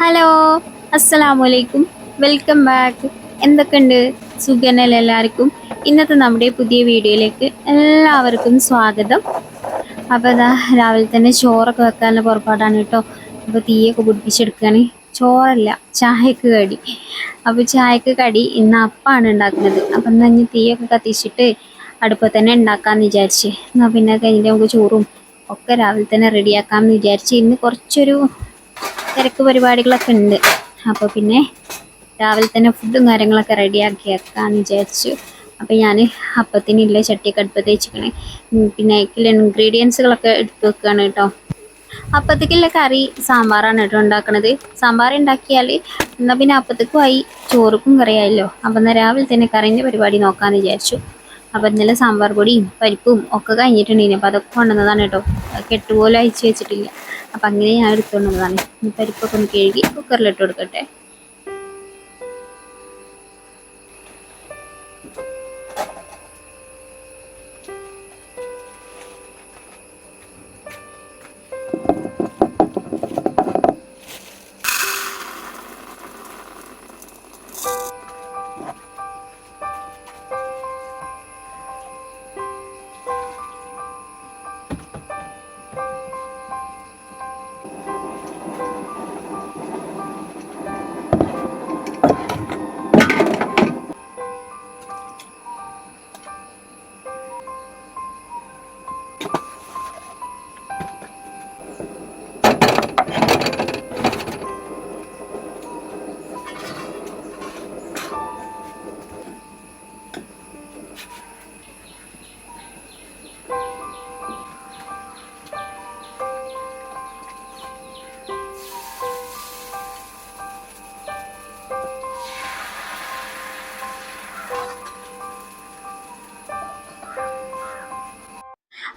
Hello അസ്സലാമു അലൈക്കും welcome back എന്തൊക്കെയുണ്ട്? സുഖനല്ല എല്ലാവർക്കും? ഇന്നത്തെ നമ്മുടെ പുതിയ വീഡിയോയിലേക്ക് എല്ലാവർക്കും സ്വാഗതം. അപ്പോൾ ഇതാ രാവിലെ തന്നെ ചോറൊക്കെ വെക്കാനുള്ള പുറപ്പാടാണ് കേട്ടോ. അപ്പോൾ തീയൊക്കെ പിടിപ്പിച്ചെടുക്കുകയാണ് ചോറല്ല ചായക്ക് കടി. അപ്പോൾ ചായക്ക് കടി ഇന്ന് അപ്പാണ് ഉണ്ടാക്കുന്നത്. അപ്പം എന്നാൽ ഇനി തീയൊക്കെ കത്തിച്ചിട്ട് അടുപ്പത്ത് തന്നെ ഉണ്ടാക്കാമെന്ന് വിചാരിച്ച്. എന്നാൽ പിന്നെ അത് കഴിഞ്ഞിട്ട് നമുക്ക് ചോറും ഒക്കെ രാവിലെ തന്നെ റെഡിയാക്കാമെന്ന് വിചാരിച്ച് ഇന്ന് കുറച്ചൊരു തിരക്ക് പരിപാടികളൊക്കെ ഉണ്ട്. അപ്പോൾ പിന്നെ രാവിലെ തന്നെ ഫുഡും കാര്യങ്ങളൊക്കെ റെഡിയാക്കി വെക്കാമെന്ന് വിചാരിച്ചു. അപ്പോൾ ഞാൻ അപ്പത്തിനുള്ള ചട്ടിയൊക്കെ അടുപ്പത്ത് വെച്ചിക്കണേ പിന്നെ അതിലേക്കുള്ള ഇൻഗ്രീഡിയൻസുകളൊക്കെ എടുത്ത് വെക്കുകയാണ് കേട്ടോ അപ്പത്തേക്കുള്ള കറി സാമ്പാറാണ് കേട്ടോ ഉണ്ടാക്കണത്. സാമ്പാർ ഉണ്ടാക്കിയാൽ എന്നാൽ പിന്നെ അപ്പത്തേക്കും ആയി ചോറുക്കും കറിയായല്ലോ. അപ്പം എന്നാൽ രാവിലെ തന്നെ കറീന്റെ പരിപാടി നോക്കാമെന്ന് വിചാരിച്ചു. അപ്പം ഇന്നലെ സാമ്പാർ പൊടിയും പരിപ്പും ഒക്കെ കഴിഞ്ഞിട്ടുണ്ടെങ്കിൽ അപ്പോൾ അതൊക്കെ കൊണ്ടുവന്നതാണ് കേട്ടോ കെട്ടുപോലെ അയച്ചു വെച്ചിട്ടില്ല. അപ്പം അങ്ങനെ ഞാൻ എടുത്തുകൊണ്ടുവന്നതാണ് ഇനി പരിപ്പൊക്കെ ഒന്ന് കഴുകി കുക്കറിലിട്ട് കൊടുക്കട്ടെ.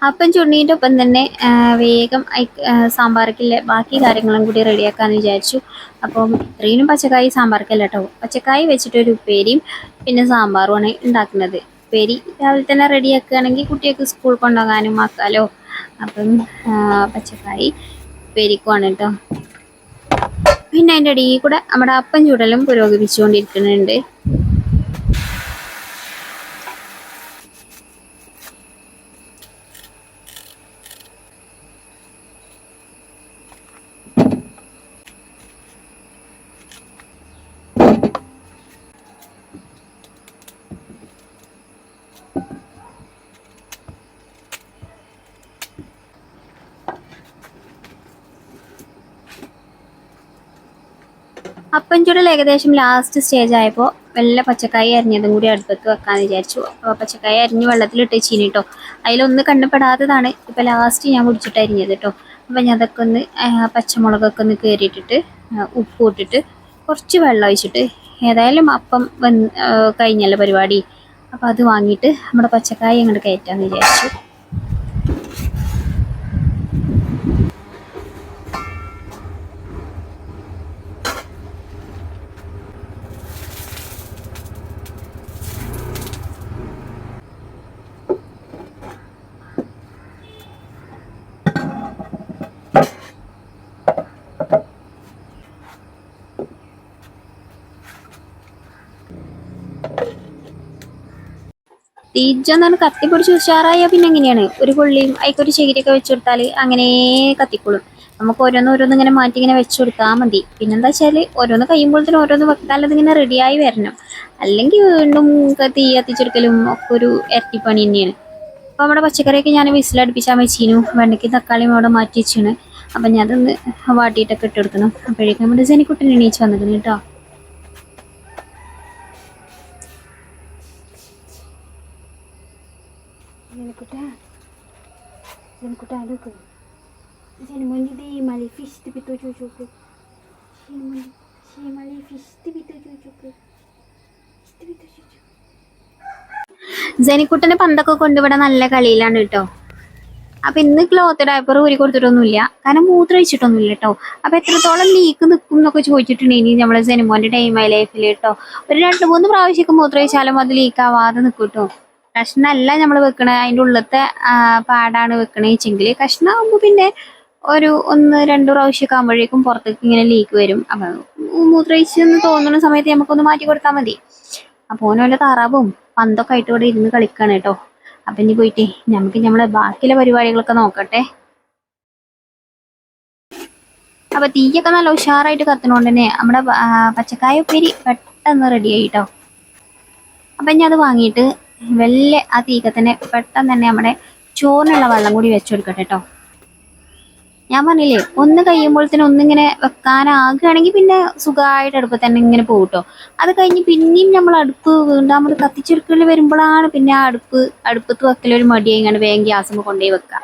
അപ്പം ചുണ്ണീന്റെ ഒപ്പം തന്നെ വേഗം അയക്ക്- ബാക്കി കാര്യങ്ങളും കൂടി റെഡിയാക്കാമെന്ന് വിചാരിച്ചു. അപ്പം ഇത്രയും പച്ചക്കായി സാമ്പാർക്കല്ല കേട്ടോ പച്ചക്കായി വെച്ചിട്ടൊരു ഉപ്പേരിയും പിന്നെ സാമ്പാറുമാണ് ഉണ്ടാക്കുന്നത്. ഉപ്പേരി രാവിലെ തന്നെ റെഡിയാക്കുകയാണെങ്കിൽ കുട്ടികൾക്ക് സ്കൂൾ കൊണ്ടുപോകാനും ആക്കാലോ. അപ്പം പച്ചക്കായി ഉപ്പേരിക്കുവാണ് കേട്ടോ പിന്നെ അതിന്റെ ഇടയിൽ കൂടെ നമ്മുടെ അപ്പം ചൂടലും പുരോഗമിച്ചുകൊണ്ടിരിക്കുന്നുണ്ട്. അപ്പം ചൂടിൽ ഏകദേശം ലാസ്റ്റ് സ്റ്റേജ് ആയപ്പോൾ വല്ല പച്ചക്കായ അരിഞ്ഞതും കൂടി അടുപ്പത്ത് വെക്കാന്ന് വിചാരിച്ചു. അപ്പോൾ പച്ചക്കായ അരിഞ്ഞ് വെള്ളത്തിലിട്ട് ചീനി കേട്ടോ അതിലൊന്ന് കണ്ണുപെടാത്തതാണ് ഇപ്പോൾ ലാസ്റ്റ് ഞാൻ കുടിച്ചിട്ട് അരിഞ്ഞത് കേട്ടോ അപ്പം ഞാൻ അതൊക്കെ ഒന്ന് പച്ചമുളകൊക്കെ ഒന്ന് കയറിയിട്ടിട്ട് ഉപ്പ് ഇട്ടിട്ട് കുറച്ച് വെള്ളം ഒഴിച്ചിട്ട് ഏതായാലും അപ്പം വന്ന് കഴിഞ്ഞല്ലോ പരിപാടി. അപ്പോൾ അത് വാങ്ങിയിട്ട് നമ്മുടെ പച്ചക്കായ അങ്ങോട്ട് കയറ്റാമെന്ന് വിചാരിച്ചു. തീജ്ജെന്നാണ് കത്തി പിടിച്ച് ഉഷാറായാൽ പിന്നെ എങ്ങനെയാണ്? ഒരു കൊള്ളിയും അതിക്കൊരു ചകിരിയൊക്കെ വെച്ച് കൊടുത്താൽ അങ്ങനെ കത്തിക്കൊള്ളും നമുക്ക് ഓരോന്ന് ഓരോന്ന് ഇങ്ങനെ മാറ്റി ഇങ്ങനെ വെച്ച് കൊടുത്താൽ മതി. പിന്നെന്താ വെച്ചാൽ ഓരോന്ന് കഴിയുമ്പോഴത്തേനും ഓരോന്ന് വെക്കാലത് ഇങ്ങനെ റെഡിയായി വരണം. അല്ലെങ്കിൽ വീണ്ടും തീ കത്തിച്ചെടുക്കലും ഒക്കെ ഒരു ഇരട്ടിപ്പണി തന്നെയാണ്. അപ്പോൾ നമ്മുടെ പച്ചക്കറിയൊക്കെ ഞാൻ വിസിലടുപ്പിച്ചാൽ വെച്ചിരുന്നു വെണ്ടയ്ക്ക് തക്കാളിയും അവിടെ മാറ്റി വെച്ചാണ്. അപ്പം ഞാനതൊന്ന് വാട്ടിയിട്ടൊക്കെ ഇട്ടെടുക്കണം അപ്പോഴേക്കും നമ്മുടെ ജനിക്കുട്ടൻ എണീച്ച് വന്നിരുന്നു കേട്ടോ. Janakuta look. Janmoni de mali fish to bito chuchuku. Shimali shimali fish to bito chuchuku. To bito chuchuku. ജനിക്കുട്ടന് പന്തൊക്കെ കൊണ്ട് നല്ല കളിയിലാണ് കേട്ടോ അപ്പൊ ഇന്ന് ക്ലോത്ത് ഡയപ്പർ ഊരി കൊടുത്തിട്ടൊന്നുമില്ല കാരണം മൂത്രം ഒഴിച്ചിട്ടൊന്നുമില്ല കേട്ടോ അപ്പൊ എത്രത്തോളം ലീക്ക് നിൽക്കും എന്നൊക്കെ ചോദിച്ചിട്ടുണ്ടെങ്കിൽ നമ്മളെ ജനിമോന്റെ ടൈം ആയി ലൈഫിൽ കേട്ടോ ഒരു രണ്ട് മൂന്ന് പ്രാവശ്യം മൂത്രം ഒഴിച്ചാലും അത് ലീക്ക് ആവാതെ നിൽക്കും കേട്ടോ കഷ്ണമല്ല നമ്മൾ വെക്കണത് അതിന്റെ ഉള്ളത്തെ പാടാണ് വെക്കണേച്ചെങ്കിൽ കഷ്ണമാകുമ്പോൾ പിന്നെ ഒരു ഒന്ന് രണ്ട് പ്രാവശ്യമൊക്കെ ആകുമ്പോഴേക്കും പുറത്തേക്ക് ഇങ്ങനെ ലീക്ക് വരും. അപ്പം മൂത്രയിച്ചെന്ന് തോന്നുന്ന സമയത്ത് നമുക്കൊന്ന് മാറ്റി കൊടുത്താൽ മതി. അപ്പോൾ ഓന് വല്ല താറാവും പന്തൊക്കെ ആയിട്ട് ഇവിടെ ഇരുന്ന് കളിക്കാണ് കേട്ടോ. അപ്പം ഇനി പോയിട്ട് നമുക്ക് നമ്മളെ ബാക്കിയുള്ള പരിപാടികളൊക്കെ നോക്കട്ടെ. അപ്പൊ തീയൊക്കെ നല്ല ഉഷാറായിട്ട് കത്തണോണ്ട് തന്നെ നമ്മുടെ പച്ചക്കായ ഉപ്പേരി പെട്ടെന്ന് റെഡി ആയിട്ടോ അപ്പൊ ഇനി അത് വാങ്ങിയിട്ട് വെല്ലെ ആ തീക്ക തന്നെ പെട്ടെന്ന് തന്നെ നമ്മുടെ ചോറിനുള്ള വെള്ളം കൂടി വെച്ചെടുക്കട്ടെ കേട്ടോ. ഞാൻ പറഞ്ഞില്ലേ ഒന്ന് കഴിയുമ്പോഴത്തേനും ഒന്നിങ്ങനെ വെക്കാനാകുകയാണെങ്കിൽ പിന്നെ സുഖമായിട്ട് അടുപ്പ് തന്നെ ഇങ്ങനെ പോകും കേട്ടോ. അത് കഴിഞ്ഞ് പിന്നെയും നമ്മൾ അടുപ്പ് വീണ്ടും നമ്മൾ കത്തിച്ചെടുക്കൽ വരുമ്പോഴാണ് പിന്നെ ആ അടുപ്പ് അടുപ്പത്ത് വെക്കലൊരു ഇങ്ങനെ വേഗം ഗ്യാസുമ്പോൾ കൊണ്ടുപോയി വെക്കുക.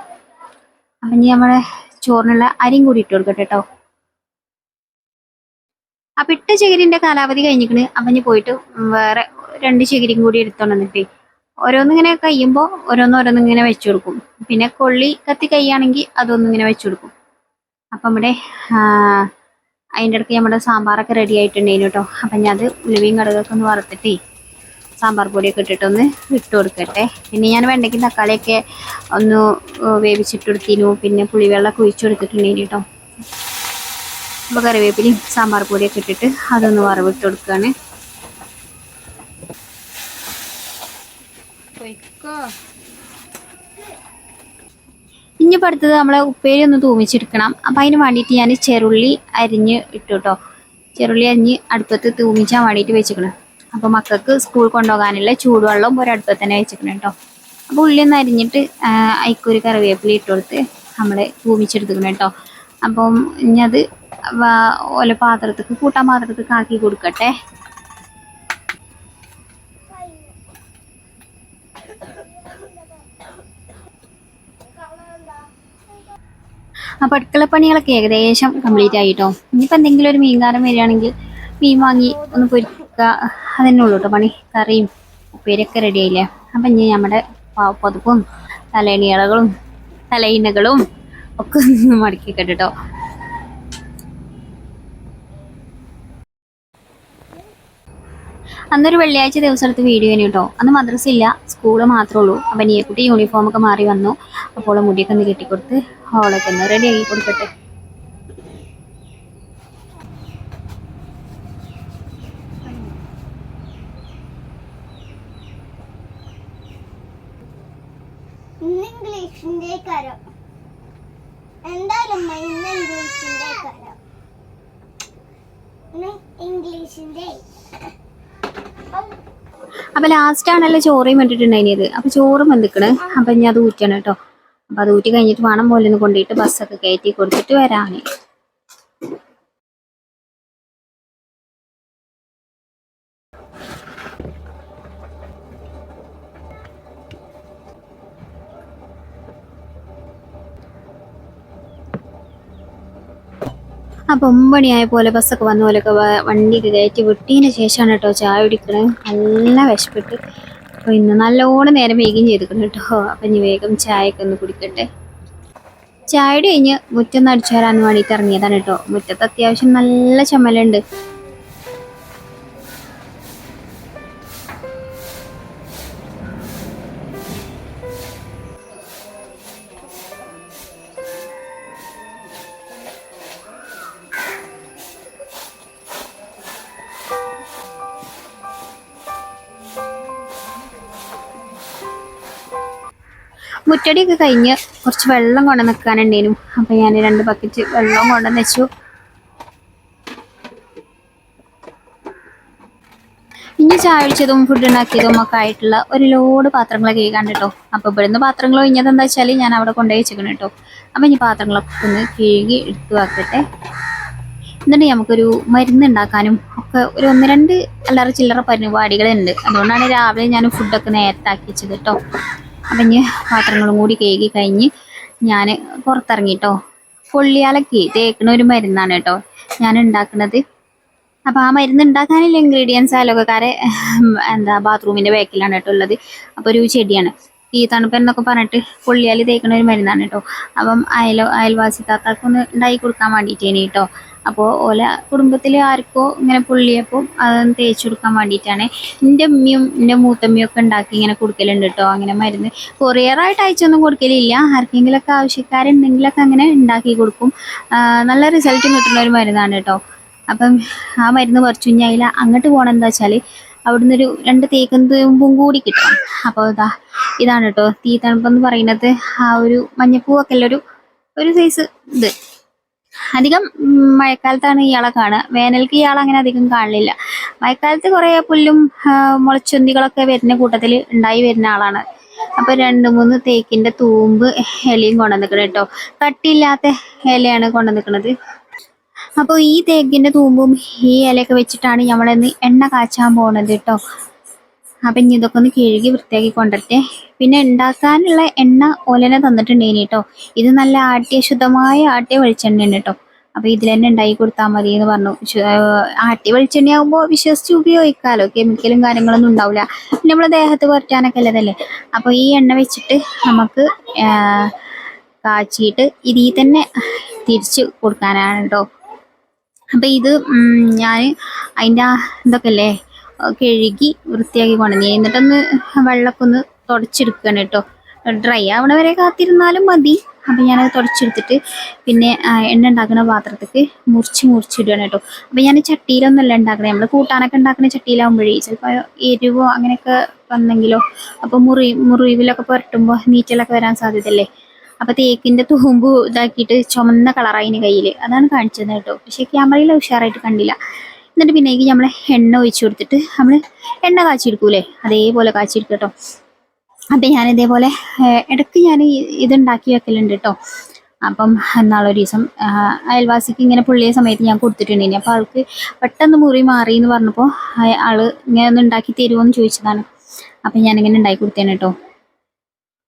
അപ്പം ഇനി നമ്മുടെ ചോറിനുള്ള അരിയും കൂടി ഇട്ട് കൊടുക്കട്ടെ കേട്ടോ. അപ്പൊ ഇട്ട ചകിരിന്റെ കാലാവധി കഴിഞ്ഞിക്കണ് അപ്പൊ ഇനി പോയിട്ട് വേറെ രണ്ട് ചകിരിയും കൂടി എടുത്തോണ്ട് ഓരോന്നിങ്ങനെ കഴിയുമ്പോൾ ഓരോന്നോരോന്ന് ഓരോന്നിങ്ങനെ വെച്ചു കൊടുക്കും പിന്നെ കൊള്ളി കത്തി കൈയാണെങ്കിൽ അതൊന്നിങ്ങനെ വെച്ചു കൊടുക്കും അപ്പം ഇവിടെ അതിന്റെ ഇടയ്ക്ക് നമ്മുടെ സാമ്പാറൊക്കെ റെഡി ആയിട്ടുണ്ടായിരുന്നു കേട്ടോ അപ്പം ഞാൻ അത് ഉലുവയും കടുകൊക്കെ ഒന്ന് വറുത്തിട്ടേ സാമ്പാർ പൊടിയൊക്കെ ഇട്ടിട്ടൊന്ന് ഇട്ട് കൊടുക്കട്ടെ പിന്നെ ഞാൻ വേണ്ടെങ്കിൽ തക്കാളിയൊക്കെ ഒന്ന് വേവിച്ചിട്ട് കൊടുത്തിരുന്നു പിന്നെ പുളിവെള്ളമൊക്കെ ഒഴിച്ചു കൊടുത്തിട്ടുണ്ടായിരുന്നു കേട്ടോ അപ്പോൾ കറിവേപ്പിലയും സാമ്പാർ പൊടിയൊക്കെ ഇട്ടിട്ട് അതൊന്ന് വറവിട്ട് കൊടുക്കുകയാണ് ഇനിയിപ്പോൾ അടുത്തത് നമ്മളെ ഉപ്പേരി ഒന്ന് തൂമിച്ചെടുക്കണം. അപ്പം അതിന് വേണ്ടിയിട്ട് ഞാൻ ചെറുള്ളി അരിഞ്ഞ് ഇട്ടു കേട്ടോ ചെറുള്ളി അരിഞ്ഞ് അടുപ്പത്ത് തൂമിച്ചാൻ വേണ്ടിയിട്ട് വെച്ചിക്കണം അപ്പോൾ മക്കൾക്ക് സ്കൂൾ കൊണ്ടുപോകാനുള്ള ചൂടുവെള്ളം ഒരടുപ്പത്ത് തന്നെ വെച്ചിക്കണം കേട്ടോ അപ്പോൾ ഉള്ളി ഒന്ന് അരിഞ്ഞിട്ട് അയക്കൂരി കറിവേപ്പില ഇട്ട് കൊടുത്ത് നമ്മൾ തൂമിച്ചെടുത്തിക്കണം കേട്ടോ അപ്പം ഇനി അത് ഓല പാത്രത്തേക്ക് കൂട്ടാൻ പാത്രത്തേക്ക് ആക്കി കൊടുക്കട്ടെ. അപ്പൊ അടുക്കളപ്പണികളൊക്കെ ഏകദേശം കംപ്ലീറ്റ് ആയിട്ടോ. ഇനിയിപ്പോൾ എന്തെങ്കിലും ഒരു മീൻകാരം വരികയാണെങ്കിൽ മീൻ വാങ്ങി ഒന്ന് പൊരിക്കുക അതന്നെ ഉള്ളൂ കേട്ടോ പണി. കറിയും ഉപ്പേരിയൊക്കെ റെഡി ആയില്ലേ? അപ്പം ഇനി നമ്മുടെ പ- തലേണിയളകളും തലയിണകളും ഒക്കെ ഒന്ന് മടക്കി കേട്ടോ അന്നൊരു വെള്ളിയാഴ്ച ദിവസം എടുത്ത് വീഡിയോ ആണ് കേട്ടോ അന്ന് മദ്രസ ഇല്ല സ്കൂൾ മാത്രമേ ഉള്ളൂ. അപ്പം നീയക്കുട്ടി യൂണിഫോമൊക്കെ മാറി വന്നു. അപ്പോൾ മുടിയൊക്കെ ഒന്ന് കെട്ടിക്കൊടുത്ത് ഹോളൊക്കെ ഒന്ന് റെഡി ആക്കി കൊടുക്കട്ടെ. ഇംഗ്ലീഷിന്റെ കരം. എന്തായാലും ഇംഗ്ലീഷിന്റെ കരം. ഇംഗ്ലീഷിന്റെ അപ്പം ലാസ്റ്റ് ആണല്ലോ ചോറയും ഇട്ടിട്ടുണ്ടായിനിയത് അപ്പോൾ ചോറും വെന്തിക്കണ് അപ്പം ഇനി അത് ഊറ്റണം കേട്ടോ. അപ്പോൾ അത് ഊറ്റി കഴിഞ്ഞിട്ട് വേണം പോലെ ഒന്ന് കൊണ്ടുപോയിട്ട് ബസ്സൊക്കെ കയറ്റി കൊടുത്തിട്ട് വരാന്. അപ്പം ഒമ്പണിയായ പോലെ ബസ്സൊക്കെ വന്ന പോലെയൊക്കെ വണ്ടി വണ്ടിയൊക്കെ കയറ്റി വിട്ടതിന് ശേഷമാണ് കേട്ടോ ചായ കുടിക്കണത് നല്ല വിശപ്പെട്ട്. അപ്പോൾ ഇന്ന് നല്ലോണം നേരം വേഗം ചെയ്തിക്കണം കേട്ടോ. അപ്പം ഇനി വേഗം ചായയൊക്കെ ഒന്ന് കുടിക്കട്ടെ. ചായയുടെ കഴിഞ്ഞ് മുറ്റം അടിച്ചു വരാൻ വേണ്ടിയിട്ട് ഇറങ്ങിയതാണ് കേട്ടോ. മുറ്റത്ത് അത്യാവശ്യം നല്ല ചമ്മലുണ്ട് മുറ്റടിയൊക്കെ കഴിഞ്ഞ് കുറച്ച് വെള്ളം കൊണ്ടു നിൽക്കാനുണ്ടേനു അപ്പം ഞാൻ രണ്ട് ബക്കറ്റ് വെള്ളം കൊണ്ടുവന്ന് വെച്ചു ഇനി ചായ ഒഴിച്ചതും ഫുഡ് ഉണ്ടാക്കിയതും ഒക്കെ ആയിട്ടുള്ള ഒരു ലോഡ് പാത്രങ്ങളൊക്കെ കഴുകാണ്ട് കേട്ടോ അപ്പോൾ ഇവിടുന്ന് പാത്രങ്ങൾ ഒഴിഞ്ഞത് എന്താ വെച്ചാൽ ഞാൻ അവിടെ കൊണ്ടുപോയി വെച്ചേക്കണം കേട്ടോ. അപ്പം ഇനി പാത്രങ്ങളൊക്കെ ഒന്ന് കഴുകി എടുത്തു വെക്കട്ടെ. എന്നിട്ട് നമുക്കൊരു മരുന്ന് ഉണ്ടാക്കാനും ഒക്കെ ഒരു ഒന്ന് രണ്ട് അല്ലറ ചില്ലറ പരിപാടികളുണ്ട് അതുകൊണ്ടാണ് രാവിലെ ഞാൻ ഫുഡൊക്കെ നേരത്തെ ആക്കി വെച്ചത് കേട്ടോ. അപ്പം പാത്രങ്ങളും കൂടി കേകി കഴിഞ്ഞ് ഞാൻ പുറത്തിറങ്ങി കേട്ടോ പൊള്ളിയാലൊക്കെ തേക്കണ ഒരു മരുന്നാണ് കേട്ടോ ഞാൻ ഉണ്ടാക്കുന്നത്. അപ്പോൾ ആ മരുന്ന് ഉണ്ടാക്കാനില്ല ഇൻഗ്രീഡിയൻസ് ആലോകക്കാരെ എന്താ ബാത്റൂമിന്റെ ബാക്കിലാണ് കേട്ടോ ഉള്ളത്. അപ്പോൾ ഒരു ചെടിയാണ്. ഈ തണുപ്പെന്നൊക്കെ പറഞ്ഞിട്ട് പൊള്ളിയാൽ തേക്കുന്ന ഒരു മരുന്നാണ് കേട്ടോ അപ്പം അയലോ അയൽവാസി താത്താക്ക് ഒന്ന് ഉണ്ടാക്കി കൊടുക്കാൻ വേണ്ടിയിട്ടേനി കേട്ടോ അപ്പോൾ ഓല കുടുംബത്തിൽ ആർക്കോ ഇങ്ങനെ പൊള്ളിയപ്പോൾ അതൊന്ന് തേച്ച് കൊടുക്കാൻ വേണ്ടിയിട്ടാണ് എന്റെ അമ്മിയും എന്റെ മൂത്തമ്മയും ഒക്കെ ഉണ്ടാക്കി ഇങ്ങനെ കൊടുക്കലുണ്ട് കേട്ടോ അങ്ങനെ മരുന്ന് കൊറിയറായിട്ട് അയച്ചൊന്നും കൊടുക്കലില്ല. ആർക്കെങ്കിലൊക്കെ ആവശ്യക്കാരുണ്ടെങ്കിലൊക്കെ അങ്ങനെ ഉണ്ടാക്കി കൊടുക്കും. നല്ല റിസൾട്ട് കിട്ടുന്ന ഒരു മരുന്നാണ് കേട്ടോ അപ്പം ആ മരുന്ന് കുറച്ചു കഴിഞ്ഞാൽ അങ്ങോട്ട് പോകണം എന്താ വെച്ചാൽ അവിടുന്ന് ഒരു രണ്ട് തേക്കും തൂമ്പും കൂടി കിട്ടും അപ്പോൾ ഇതാ ഇതാണ് കേട്ടോ തീ തണുപ്പെന്ന് പറയുന്നത്. ആ ഒരു മഞ്ഞപ്പൂവൊക്കെ അല്ല ഒരു ഒരു സൈസ് ഇത്. അധികം മഴക്കാലത്താണ് ഇയാളെ കാണുക. വേനൽക്ക് ഇയാൾ അങ്ങനെ അധികം കാണില്ല. മഴക്കാലത്ത് കുറേ പുല്ലും മുളച്ചൊന്തികളൊക്കെ വരുന്ന കൂട്ടത്തിൽ ഉണ്ടായി വരുന്ന ആളാണ്. അപ്പൊ രണ്ട് മൂന്ന് തേക്കിന്റെ തൂമ്പ് ഇലയും കൊണ്ടുവന്നിക്കണം കേട്ടോ കട്ടിയില്ലാത്ത ഇലയാണ് കൊണ്ടുവന്നിക്കണത്. അപ്പോൾ ഈ തേക്കിന്റെ തൂമ്പും ഈ ഇലയൊക്കെ വെച്ചിട്ടാണ് നമ്മളിന്ന് എണ്ണ കാച്ചാൻ പോണത് കേട്ടോ അപ്പം ഇനി ഇതൊക്കെ ഒന്ന് കഴുകി വൃത്തിയാക്കി കൊണ്ടിട്ടേ പിന്നെ ഉണ്ടാക്കാനുള്ള എണ്ണ ഒലനെ തന്നിട്ടുണ്ടേനി കേട്ടോ ഇത് നല്ല ആട്ടിയ ശുദ്ധമായ ആട്ടിയ വെളിച്ചെണ്ണയാണ് കേട്ടോ അപ്പോൾ ഇതിൽ തന്നെ ഉണ്ടാക്കി കൊടുത്താൽ മതി എന്ന് പറഞ്ഞു ആട്ടി വെളിച്ചെണ്ണയാകുമ്പോൾ വിശ്വസിച്ച് ഉപയോഗിക്കാമല്ലോ കെമിക്കലും കാര്യങ്ങളൊന്നും ഉണ്ടാവില്ല നമ്മൾ ദേഹത്ത് പുരട്ടാനൊക്കെ ഉള്ളതല്ലേ. അപ്പോൾ ഈ എണ്ണ വെച്ചിട്ട് നമുക്ക് കാച്ചിയിട്ട് ഇതിൽ തന്നെ തിരിച്ച് കൊടുക്കാനാണ് കേട്ടോ അപ്പം ഇത് ഞാൻ അതിന്റെ ഇതൊക്കെ അല്ലേ കഴുകി വൃത്തിയാക്കി കൊണ്ടു എന്നിട്ടൊന്ന് വെള്ളമൊക്കെ ഒന്ന് തുടച്ചെടുക്കുകയാണ് കേട്ടോ. ഡ്രൈ ആവണ വരെ കാത്തിരുന്നാലും മതി. അപ്പം ഞാനത് തുടച്ചെടുത്തിട്ട് പിന്നെ എണ്ണ ഉണ്ടാക്കുന്ന പാത്രത്തേക്ക് മുറിച്ച് മുറിച്ചിടുകയാണ് കേട്ടോ. അപ്പം ഞാൻ ചട്ടിയിലൊന്നുമല്ല ഉണ്ടാക്കണേ. നമ്മൾ കൂട്ടാനൊക്കെ ഉണ്ടാക്കുന്ന ചട്ടിയിലാവുമ്പോഴേ ചിലപ്പോൾ എരിവോ അങ്ങനെയൊക്കെ വന്നെങ്കിലോ അപ്പോൾ മുറി മുറിവിലൊക്കെ പുരട്ടുമ്പോൾ നീറ്റലൊക്കെ വരാൻ സാധ്യതയല്ലേ. അപ്പൊ തേക്കിന്റെ തൂമ്പ് ഇതാക്കിയിട്ട് ചുമന്ന കളറായിന് കയ്യിൽ അതാണ് കാണിച്ചത് കേട്ടോ. പക്ഷെ ക്യാമറയിൽ ഉഷാറായിട്ട് കണ്ടില്ല. എന്നിട്ട് പിന്നെ നമ്മൾ എണ്ണ ഒഴിച്ചു കൊടുത്തിട്ട് നമ്മൾ എണ്ണ കാച്ചിയെടുക്കൂലേ? അതേപോലെ കാച്ചിയെടുക്കുക കേട്ടോ. അപ്പം ഞാൻ ഇതേപോലെ ഇടയ്ക്ക് ഞാൻ ഇതുണ്ടാക്കി വെക്കലുണ്ട് കേട്ടോ. അപ്പം എന്നാളൊരു ദിവസം അയൽവാസിക്ക് ഇങ്ങനെ പുള്ളിയ സമയത്ത് ഞാൻ കൊടുത്തിട്ടുണ്ടായിരുന്നു. അപ്പോൾ ആൾക്ക് പെട്ടെന്ന് മുറി മാറി എന്ന് പറഞ്ഞപ്പോൾ ആൾ ഇങ്ങനെ ഒന്ന് ഉണ്ടാക്കി തരുമോ എന്ന് ചോദിച്ചതാണ്. അപ്പം ഞാനിങ്ങനെ ഉണ്ടാക്കി കൊടുത്തേനെ കേട്ടോ.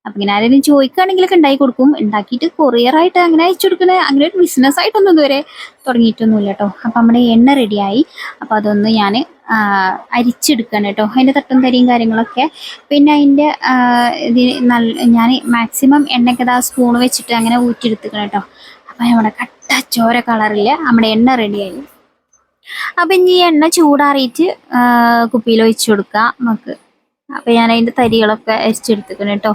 അപ്പൊ ഇങ്ങനെ ആരെങ്കിലും ചോദിക്കുകയാണെങ്കിലൊക്കെ ഉണ്ടാക്കി കൊടുക്കും. ഉണ്ടാക്കിയിട്ട് കൊറിയർ ആയിട്ട് അങ്ങനെ അയച്ചു കൊടുക്കുന്ന അങ്ങനെ ഒരു ബിസിനസ് ആയിട്ടൊന്നും ഇതുവരെ തുടങ്ങിയിട്ടൊന്നുമില്ല കേട്ടോ അപ്പൊ നമ്മുടെ എണ്ണ റെഡിയായി അപ്പൊ അതൊന്ന് ഞാൻ അരിച്ചെടുക്കണം കേട്ടോ അതിന്റെ തട്ടും തരിയും കാര്യങ്ങളൊക്കെ. പിന്നെ അതിന്റെ ഇതിന് നല്ല ഞാൻ മാക്സിമം എണ്ണയ്ക്ക് ആ സ്പൂൺ വെച്ചിട്ട് അങ്ങനെ ഊറ്റിയെടുത്തുക്കണം കേട്ടോ അപ്പൊ നമ്മുടെ കട്ട ചോര കളറിൽ നമ്മുടെ എണ്ണ റെഡിയായി അപ്പൊ ഇനി എണ്ണ ചൂടാറിയിട്ട് കുപ്പിയിൽ ഒഴിച്ചു കൊടുക്കാം നമുക്ക്. അപ്പൊ ഞാൻ അതിന്റെ തരികളൊക്കെ അരിച്ചെടുത്തുക്കണം കേട്ടോ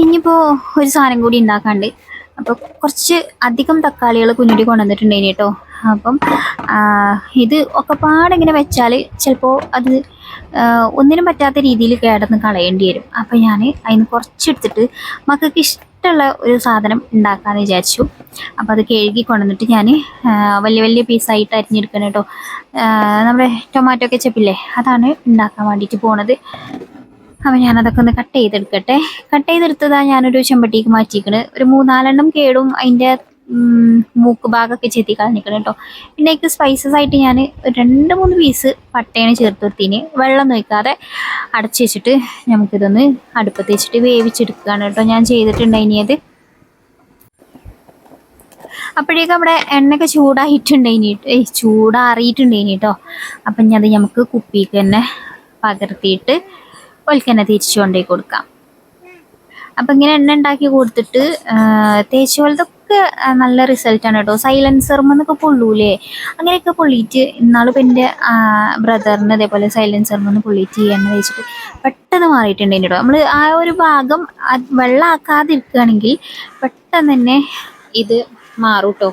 ഇനിയിപ്പോൾ ഒരു സാധനം കൂടി ഉണ്ടാക്കാണ്ട്. അപ്പോൾ കുറച്ച് അധികം തക്കാളികൾ കുഞ്ഞുടി കൊണ്ടുവന്നിട്ടുണ്ടായിന് കേട്ടോ. അപ്പം ഇത് ഒക്കെ പാടിങ്ങനെ വെച്ചാൽ ചിലപ്പോൾ അത് ഒന്നിനും പറ്റാത്ത രീതിയിൽ കേടന്ന് കളയേണ്ടി വരും. അപ്പം ഞാൻ അതിന് കുറച്ചെടുത്തിട്ട് മക്കൾക്ക് ഇഷ്ടമുള്ള ഒരു സാധനം ഉണ്ടാക്കാമെന്ന് വിചാരിച്ചു. അപ്പോൾ അത് കഴുകി കൊണ്ടുവന്നിട്ട് ഞാൻ വലിയ വലിയ പീസായിട്ട് അരിഞ്ഞെടുക്കണം കേട്ടോ. നമ്മുടെ ടൊമാറ്റോ കെച്ചപ്പില്ലേ അതാണ് ഉണ്ടാക്കാൻ വേണ്ടിയിട്ട് പോണത്. അപ്പം ഞാനതൊക്കെ ഒന്ന് കട്ട് ചെയ്തെടുക്കട്ടെ. കട്ട് ചെയ്തെടുത്തതാണ് ഞാനൊരു ചെമ്പട്ടിക്ക് മാറ്റിക്കണ്. ഒരു മൂന്നാലെണ്ണം കേടും അതിന്റെ മൂക്ക് ഭാഗമൊക്കെ ചെത്തി കളഞ്ഞിക്കണം കേട്ടോ പിന്നെ എനിക്ക് സ്പൈസസ് ആയിട്ട് ഞാൻ രണ്ട് മൂന്ന് പീസ് പട്ടയാണ് ചേർത്ത് കൊടുത്തിന്. വെള്ളം നോക്കാതെ അടച്ച് വെച്ചിട്ട് നമുക്കിതൊന്ന് അടുപ്പത്ത് വെച്ചിട്ട് വേവിച്ചെടുക്കുകയാണ് കേട്ടോ ഞാൻ ചെയ്തിട്ടുണ്ട് ചെയ്തിട്ടുണ്ടായിനിയത് അപ്പോഴേക്കും അവിടെ എണ്ണയൊക്കെ ചൂടായിട്ടുണ്ടായിനി ഏയ് ചൂടാറിയിട്ടുണ്ടായിനി കേട്ടോ അപ്പം ഞാൻ അത് നമുക്ക് കുപ്പിക്ക് തന്നെ പകർത്തിയിട്ട് ഓൽക്ക് തന്നെ തിരിച്ചു കൊണ്ടുപോയി കൊടുക്കാം. അപ്പം ഇങ്ങനെ എണ്ണ ഉണ്ടാക്കി കൊടുത്തിട്ട് തേച്ച് പോലത്തൊക്കെ നല്ല റിസൾട്ടാണ് കേട്ടോ. സൈലൻസർമെന്നൊക്കെ പൊള്ളൂലേ? അങ്ങനെയൊക്കെ പൊള്ളിയിട്ട് ഇന്നാളും എന്റെ ബ്രദറിന് ഇതേപോലെ സൈലൻസർമെന്ന് പൊള്ളിയിട്ട് എണ്ണ തേച്ചിട്ട് പെട്ടെന്ന് മാറിയിട്ടുണ്ട് കേട്ടോ. നമ്മൾ ആ ഒരു ഭാഗം വെള്ളമാക്കാതിരിക്കുകയാണെങ്കിൽ പെട്ടെന്ന് തന്നെ ഇത് മാറും കേട്ടോ.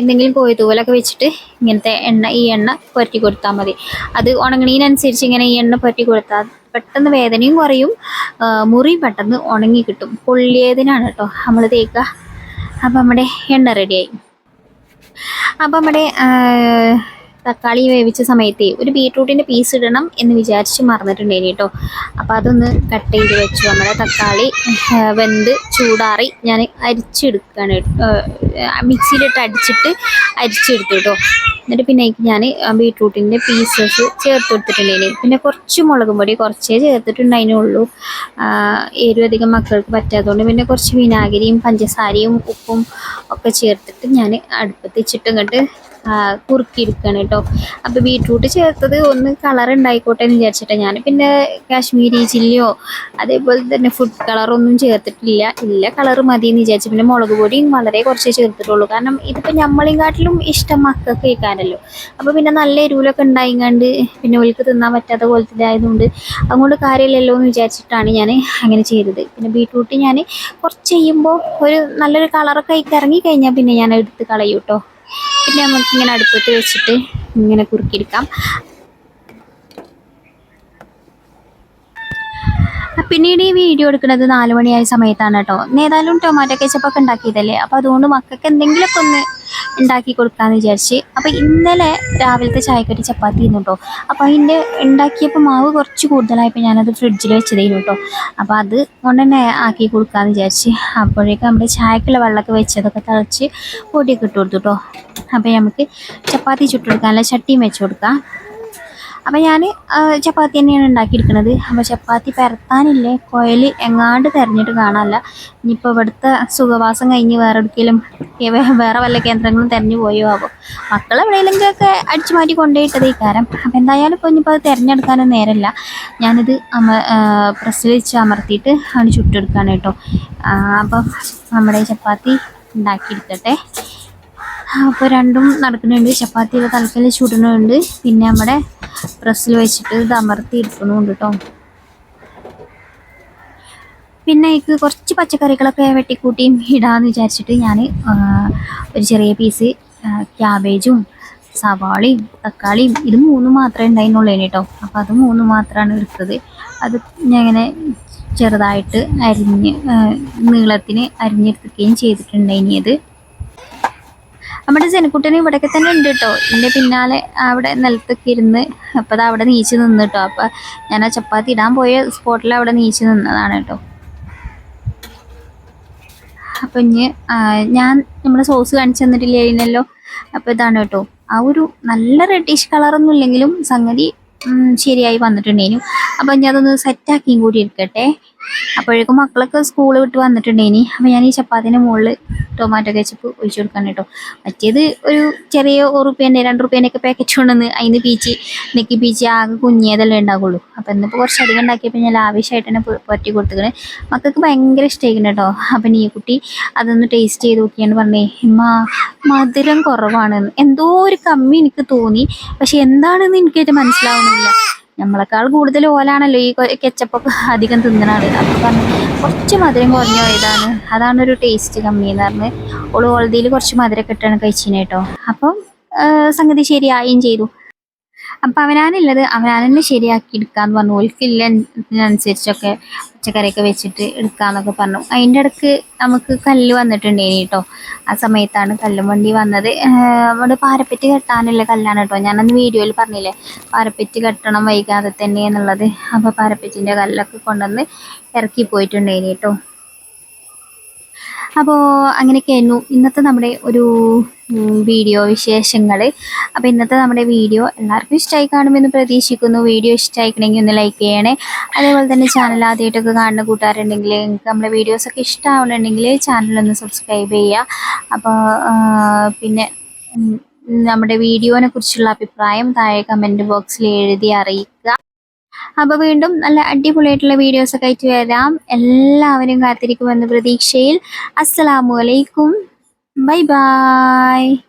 എന്തെങ്കിലും കോഴി തൂവലൊക്കെ വെച്ചിട്ട് ഇങ്ങനത്തെ എണ്ണ ഈ എണ്ണ പുരട്ടി കൊടുത്താൽ മതി. അത് ഉണങ്ങണീനനുസരിച്ച് ഇങ്ങനെ ഈ എണ്ണ പുരട്ടി കൊടുത്താൽ പെട്ടെന്ന് വേദനയും കുറയും. മുറി പെട്ടെന്ന് ഉണങ്ങി കിട്ടും. പൊള്ളിയതിനാണ് കേട്ടോ നമ്മൾ തേക്കുക. അപ്പം നമ്മുടെ എണ്ണ റെഡിയായി അപ്പം നമ്മുടെ തക്കാളി വേവിച്ച സമയത്ത് ഒരു ബീട്രൂട്ടിന്റെ പീസ് ഇടണം എന്ന് വിചാരിച്ച് മറന്നിട്ടുണ്ടായിരുന്നു കേട്ടോ അപ്പോൾ അതൊന്ന് കട്ട് ചെയ്ത് വെച്ചു. നമ്മുടെ തക്കാളി വെന്ത് ചൂടാറി ഞാൻ അരിച്ചെടുക്കുകയാണ് മിക്സിയിലിട്ട് അടിച്ചിട്ട് അരിച്ചെടുത്തു കേട്ടോ എന്നിട്ട് പിന്നെ ഞാൻ ബീട്രൂട്ടിന്റെ പീസസ് ചേർത്ത് കൊടുത്തിട്ടുണ്ടേനി പിന്നെ കുറച്ച് മുളകും പൊടി കുറച്ചേ ചേർത്തിട്ടുണ്ടായിരുന്നുള്ളൂ ഏരുവധികം മക്കൾക്ക് പറ്റാത്തതുകൊണ്ട് പിന്നെ കുറച്ച് വിനാഗിരിയും പഞ്ചസാരയും ഉപ്പും ഒക്കെ ചേർത്തിട്ട് ഞാൻ അടുപ്പത്ത് വെച്ചിട്ട് ഇങ്ങോട്ട് കുറുക്കിയെടുക്കുകയാണ് കേട്ടോ അപ്പോൾ ബീട്രൂട്ട് ചേർത്തത് ഒന്ന് കളർ ഉണ്ടായിക്കോട്ടെ എന്ന് വിചാരിച്ചിട്ടാണ് ഞാൻ പിന്നെ കാശ്മീരി ചില്ലിയോ അതേപോലെ തന്നെ ഫുഡ് കളറൊന്നും ചേർത്തിട്ടില്ല. ഇല്ല കളർ മതി എന്ന് വിചാരിച്ചു. പിന്നെ മുളക് പൊടിയും വളരെ കുറച്ച് ചേർത്തിട്ടുള്ളൂ. കാരണം ഇതിപ്പോൾ നമ്മളെക്കാട്ടിലും ഇഷ്ടം മക്കൾക്ക് കേൾക്കാനല്ലോ അപ്പോൾ പിന്നെ നല്ല എരിവിലൊക്കെ ഉണ്ടായിങ്ങാണ്ട് പിന്നെ ഒലിക്ക് തിന്നാൻ പറ്റാത്ത പോലത്തെ ആയതുകൊണ്ട് അതുകൊണ്ട് കാര്യമില്ലല്ലോ എന്ന് വിചാരിച്ചിട്ടാണ് ഞാൻ അങ്ങനെ ചെയ്തത്. പിന്നെ ബീട്രൂട്ട് ഞാൻ കുറച്ച് ചെയ്യുമ്പോൾ ഒരു നല്ലൊരു കളറൊക്കെ ഇറങ്ങി കഴിഞ്ഞാൽ പിന്നെ ഞാൻ എടുത്ത് കളയും കേട്ടോ പിന്നെ നമുക്ക് ഇങ്ങനെ അടുപ്പത്ത് വെച്ചിട്ട് ഇങ്ങനെ കുറുക്കിയെടുക്കാം. പിന്നീട് ഈ വീഡിയോ എടുക്കുന്നത് നാല് മണിയായ സമയത്താണ് കേട്ടോ. ഏതായാലും ടൊമാറ്റോ കെച്ചപ്പൊക്കെ ഉണ്ടാക്കിയതല്ലേ? അപ്പോൾ അതുകൊണ്ട് മക്കൾക്ക് എന്തെങ്കിലുമൊക്കെ ഒന്ന് ഉണ്ടാക്കി കൊടുക്കാമെന്ന് വിചാരിച്ച്. അപ്പോൾ ഇന്നലെ രാവിലത്തെ ചായക്കടി ചപ്പാത്തി ഇരുന്നു കേട്ടോ അപ്പോൾ അതിന്റെ ഉണ്ടാക്കിയപ്പോൾ മാവ് കുറച്ച് കൂടുതലായപ്പോൾ ഞാനത് ഫ്രിഡ്ജിൽ വെച്ചതേ കേട്ടോ അപ്പോൾ അത് കൊണ്ട് തന്നെ ആക്കി കൊടുക്കാമെന്ന് വിചാരിച്ച്. അപ്പോഴേക്കും നമ്മുടെ ചായക്കുള്ള വെള്ളമൊക്കെ വെച്ചതൊക്കെ തിളച്ച് പൊടിയൊക്കെ ഇട്ട് കൊടുത്തു കേട്ടോ അപ്പോൾ നമുക്ക് ചപ്പാത്തി ചുട്ടെടുക്കാനുള്ള ചട്ടിയും വെച്ച് കൊടുക്കാം. അപ്പം ഞാൻ ചപ്പാത്തി തന്നെയാണ് ഉണ്ടാക്കിയെടുക്കുന്നത് അപ്പോൾ ചപ്പാത്തി പരത്താനില്ലേ? കുഴൽ എങ്ങാണ്ട് തിരഞ്ഞിട്ട് കാണാനല്ല. ഇനിയിപ്പോൾ ഇവിടുത്തെ സുഖവാസം കഴിഞ്ഞ് വേറെ എടുക്കലും വേറെ വല്ല കേന്ദ്രങ്ങളും തിരഞ്ഞു പോയോ ആവോ? മക്കൾ എവിടെയെങ്കിലുമൊക്കെ അടിച്ചു മാറ്റി കൊണ്ടുപോയിട്ടത് ഈ കാരം അപ്പം എന്തായാലും ഇപ്പോൾ ഇനിയിപ്പോൾ അത് തിരഞ്ഞെടുക്കാനും നേരമില്ല ഞാനിത് അമ പ്രസ്സിൽ വെച്ച് അമർത്തിയിട്ട് അവന് ചുട്ടെടുക്കുകയാണ് അപ്പം നമ്മുടെ ചപ്പാത്തി ഉണ്ടാക്കിയെടുക്കട്ടെ. അപ്പോൾ രണ്ടും നടക്കുന്നുണ്ട്. ചപ്പാത്തി തലക്കൽ ചുടുന്നുണ്ട്. പിന്നെ നമ്മുടെ പ്രസ്സിൽ വെച്ചിട്ട് ഇത് അമർത്തി എടുക്കുന്നുണ്ട് കേട്ടോ പിന്നെ എനിക്ക് കുറച്ച് പച്ചക്കറികളൊക്കെ വെട്ടിക്കൂട്ടിയും ഇടാമെന്ന് വിചാരിച്ചിട്ട് ഞാൻ ഒരു ചെറിയ പീസ് ക്യാബേജും സവാളയും തക്കാളിയും ഇത് മൂന്ന് മാത്രമേ ഉണ്ടായിരുന്നുള്ളൂ കേട്ടോ അപ്പോൾ അത് മൂന്ന് മാത്രമാണ് എടുത്തത്. അത് ഞാൻ ഇങ്ങനെ ചെറുതായിട്ട് അരിഞ്ഞ് നീളത്തിന് അരിഞ്ഞെടുക്കുകയും ചെയ്തിട്ടുണ്ടായിനിയത് നമ്മുടെ ജനക്കുട്ടന് ഇവിടെയൊക്കെ തന്നെ ഉണ്ട് കേട്ടോ എന്റെ പിന്നാലെ അവിടെ നിലത്തൊക്കെ ഇരുന്ന് അപ്പോൾ അത് അവിടെ നീച്ച് നിന്ന് കേട്ടോ അപ്പോൾ ഞാൻ ആ ചപ്പാത്തി ഇടാൻ പോയ സ്പോട്ടിൽ അവിടെ നീച്ച് നിന്നതാണ് കേട്ടോ അപ്പം ഇനി ഞാൻ നമ്മുടെ സോസ് കാണിച്ചു തന്നിട്ടില്ലായിരുന്നല്ലോ അപ്പോൾ ഇതാണ് കേട്ടോ ആ ഒരു നല്ല റെഡിഷ് കളറൊന്നും ഇല്ലെങ്കിലും സംഗതി ശരിയായി വന്നിട്ടുണ്ടേനു. അപ്പം ഞാൻ അതൊന്ന് സെറ്റാക്കിയും കൂടി എടുക്കട്ടെ അപ്പോഴേക്കും മക്കളൊക്കെ സ്കൂൾ വിട്ട് വന്നിട്ടുണ്ട്. ഇനി അപ്പം ഞാൻ ഈ ചപ്പാത്തിന്റെ മുകളിൽ ടൊമാറ്റോ കെച്ചപ്പ് ഒഴിച്ചു കൊടുക്കാൻ കേട്ടോ. മറ്റേത് ഒരു ചെറിയ ഒരു റുപ്യേന്റെ രണ്ട് റുപ്യേന്റെ ഒക്കെ പാക്കറ്റ് കൊണ്ടുവന്ന് അതിന് പീച്ച് നെക്കി പീച്ച് ആകെ കുഞ്ഞേതല്ലേ ഉണ്ടാകുള്ളൂ അപ്പം ഇന്നിപ്പോൾ കുറച്ച് അധികം ഉണ്ടാക്കിയപ്പോൾ ഞാൻ ആവശ്യമായിട്ട് തന്നെ പറ്റി കൊടുത്തിക്കണേ. മക്കൾക്ക് ഭയങ്കര ഇഷ്ടമായിരിക്കും കേട്ടോ. അപ്പം നീ കുട്ടി അതൊന്ന് ടേസ്റ്റ് ചെയ്ത് നോക്കിയാണ് പറഞ്ഞേ ഇമ്മ മധുരം കുറവാണെന്ന്. എന്തോ ഒരു കമ്മി എനിക്ക് തോന്നി. പക്ഷെ എന്താണെന്ന് എനിക്കായിട്ട് മനസ്സിലാവുന്നില്ല. നമ്മളെക്കാൾ കൂടുതൽ ഓലാണല്ലോ ഈ കെച്ചപ്പൊക്കെ അധികം തിന്നണത് അപ്പോൾ പറഞ്ഞു കുറച്ച് മധുരം കുറഞ്ഞ ഇതാണ്. അതാണ് ഒരു ടേസ്റ്റ് കമ്മി എന്ന് പറഞ്ഞ് ഓൾ ഓൾദിയിൽ കുറച്ച് മധുരം കിട്ടണം കഴിച്ചിനെ കേട്ടോ. അപ്പം സംഗതി ശരിയായും ചെയ്തു. അപ്പം അവനാനുള്ളത് അവനാനെന്നെ ശരിയാക്കി എടുക്കാന്ന് പറഞ്ഞു. ഓൽക്കില്ല അനുസരിച്ചൊക്കെ പച്ചക്കറിയൊക്കെ വെച്ചിട്ട് എടുക്കാന്നൊക്കെ പറഞ്ഞു. അതിന്റെ ഇടയ്ക്ക് നമുക്ക് കല്ല് വന്നിട്ടുണ്ടേനി കേട്ടോ ആ സമയത്താണ് കല്ലും വണ്ടി വന്നത്. അവിടെ പാരപ്പറ്റ് കെട്ടാനുള്ള കല്ലാണ് കേട്ടോ ഞാനന്ന് വീഡിയോയിൽ പറഞ്ഞില്ലേ പാരപ്പറ്റ് കെട്ടണം വൈകാതെ തന്നെ എന്നുള്ളത്. അപ്പോൾ പാരപ്പറ്റിന്റെ കല്ലൊക്കെ കൊണ്ടുവന്ന് ഇറക്കി പോയിട്ടുണ്ടേനി കേട്ടോ അപ്പോൾ അങ്ങനെയൊക്കെയായിരുന്നു ഇന്നത്തെ നമ്മുടെ ഒരു വീഡിയോ വിശേഷങ്ങൾ അപ്പോൾ ഇന്നത്തെ നമ്മുടെ വീഡിയോ എല്ലാവർക്കും ഇഷ്ടമായി കാണുമെന്ന് പ്രതീക്ഷിക്കുന്നു. വീഡിയോ ഇഷ്ടമായിക്കണമെങ്കിൽ ഒന്ന് ലൈക്ക് ചെയ്യണേ. അതേപോലെ തന്നെ ചാനൽ ആദ്യമായിട്ടൊക്കെ കാണുന്ന കൂട്ടുകാരുണ്ടെങ്കിൽ നിങ്ങൾക്ക് നമ്മുടെ വീഡിയോസൊക്കെ ഇഷ്ടമാവുന്നുണ്ടെങ്കിൽ ചാനലൊന്ന് സബ്സ്ക്രൈബ് ചെയ്യുക. അപ്പോൾ പിന്നെ നമ്മുടെ വീഡിയോനെ കുറിച്ചുള്ള അഭിപ്രായം താഴെ കമന്റ് ബോക്സിൽ എഴുതി അറിയിക്കുക. അപ്പോൾ വീണ്ടും നല്ല അടിപൊളിയായിട്ടുള്ള വീഡിയോസൊക്കെ ആയിട്ട് വരാം. എല്ലാവരും കാത്തിരിക്കുമെന്ന പ്രതീക്ഷയിൽ. അസ്സലാമു അലൈക്കും. Bye bye.